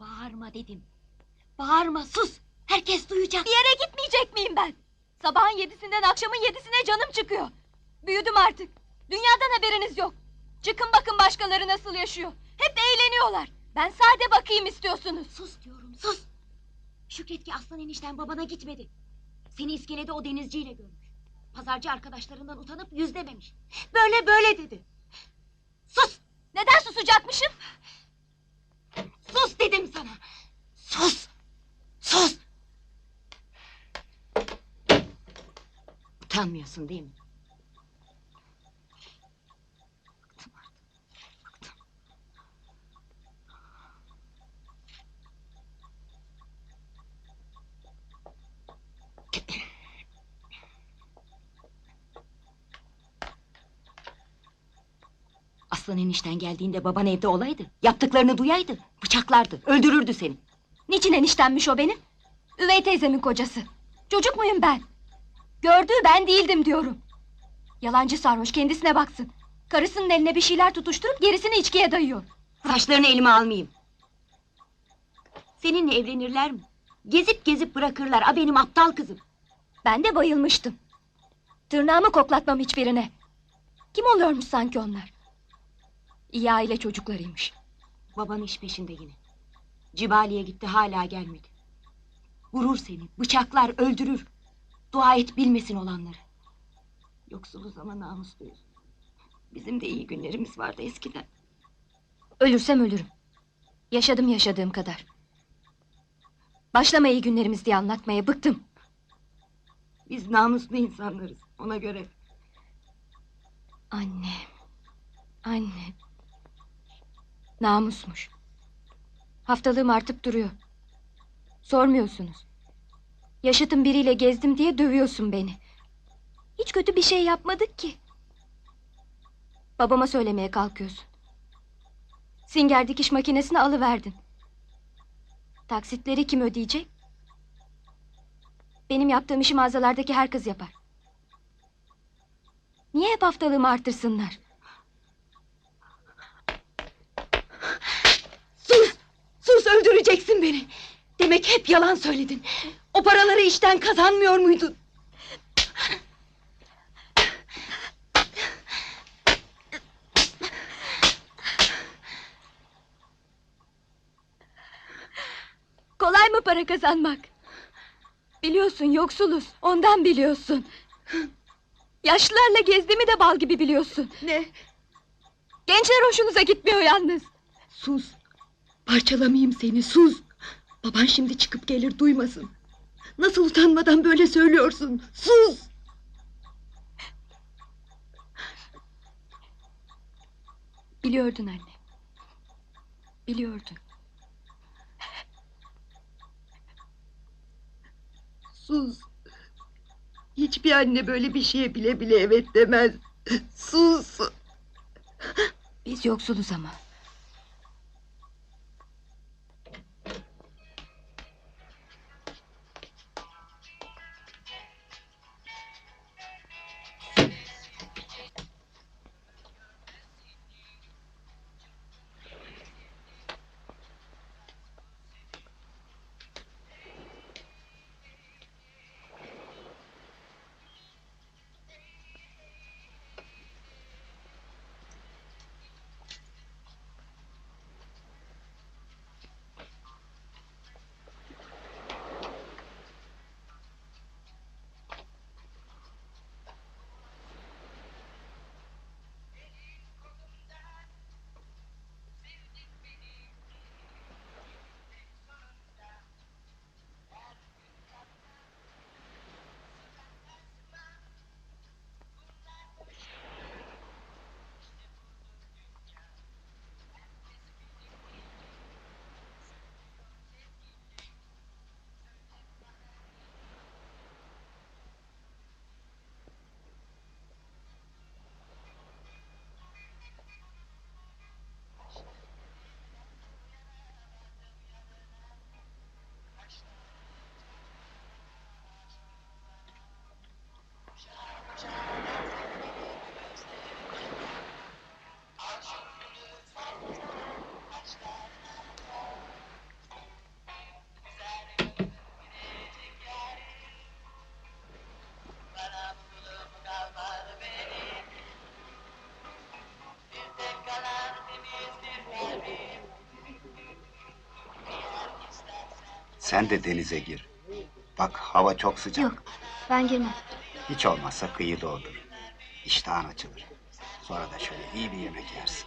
Bağırma dedim. Bağırma sus. Herkes duyacak. Bir yere gitmeyecek miyim ben? Sabahın yedisinden akşamın yedisine canım çıkıyor. Büyüdüm artık. Dünyadan haberiniz yok. Çıkın bakın başkaları nasıl yaşıyor. Hep eğleniyorlar. Ben sade bakayım istiyorsunuz. Sus diyorum sus. Şükret ki aslan enişten babana gitmedi. Seni iskelede o denizciyle görmüş. Pazarcı arkadaşlarından utanıp yüz dememiş. Böyle böyle dedi. Sus! Neden susacakmışım? Dedim sana. Sus! Sus! Utanmıyorsun değil mi? Aslan enişten geldiğinde baban evde olaydı. Yaptıklarını duyaydı. Bıçaklardı. Öldürürdü seni. Niçin eniştenmiş o benim? Üvey teyzemin kocası. Çocuk muyum ben? Gördüğü ben değildim diyorum. Yalancı sarhoş kendisine baksın. Karısının eline bir şeyler tutuşturup gerisini içkiye dayıyor. Saçlarını elime almayayım. Seninle evlenirler mi? Gezip gezip bırakırlar. A benim aptal kızım. Ben de bayılmıştım. Tırnağımı koklatmam hiçbirine. Kim oluyormuş sanki onlar? İyi aile çocuklarıymış. Baban iş peşinde yine. Cibali'ye gitti hala gelmedi. Vurur seni, bıçaklar, öldürür. Dua et bilmesin olanları. Yoksuluz ama namusluyuz. Bizim de iyi günlerimiz vardı eskiden. Ölürsem ölürüm. Yaşadım yaşadığım kadar. Başlama iyi günlerimiz diye anlatmaya bıktım. Biz namuslu insanlarız ona göre. Anne. Anne. Namusmuş. Haftalığım artıp duruyor. Sormuyorsunuz. Yaşıtım biriyle gezdim diye dövüyorsun beni. Hiç kötü bir şey yapmadık ki. Babama söylemeye kalkıyorsun. Singer dikiş makinesini alıverdin. Taksitleri kim ödeyecek? Benim yaptığım işi mağazalardaki her kız yapar. Niye hep haftalığımı artırsınlar? Sus! Sus öldüreceksin beni. Demek hep yalan söyledin. O paraları işten kazanmıyor muydun? Kolay mı para kazanmak? Biliyorsun yoksuluz. Ondan biliyorsun. Yaşlılarla gezdiğimi de bal gibi biliyorsun. Ne? Gençler hoşunuza gitmiyor yalnız. Sus. Parçalamayayım seni sus. Baban şimdi çıkıp gelir duymasın. Nasıl utanmadan böyle söylüyorsun? Sus. Biliyordun anne. Biliyordun. Sus. Hiçbir anne böyle bir şeye bile bile evet demez. Sus. Biz yoksuluz ama. Sen de denize gir. Bak hava çok sıcak. Yok ben girmem. Hiç olmazsa kıyıda otur. İştahın açılır. Sonra da şöyle iyi bir yemek yersin.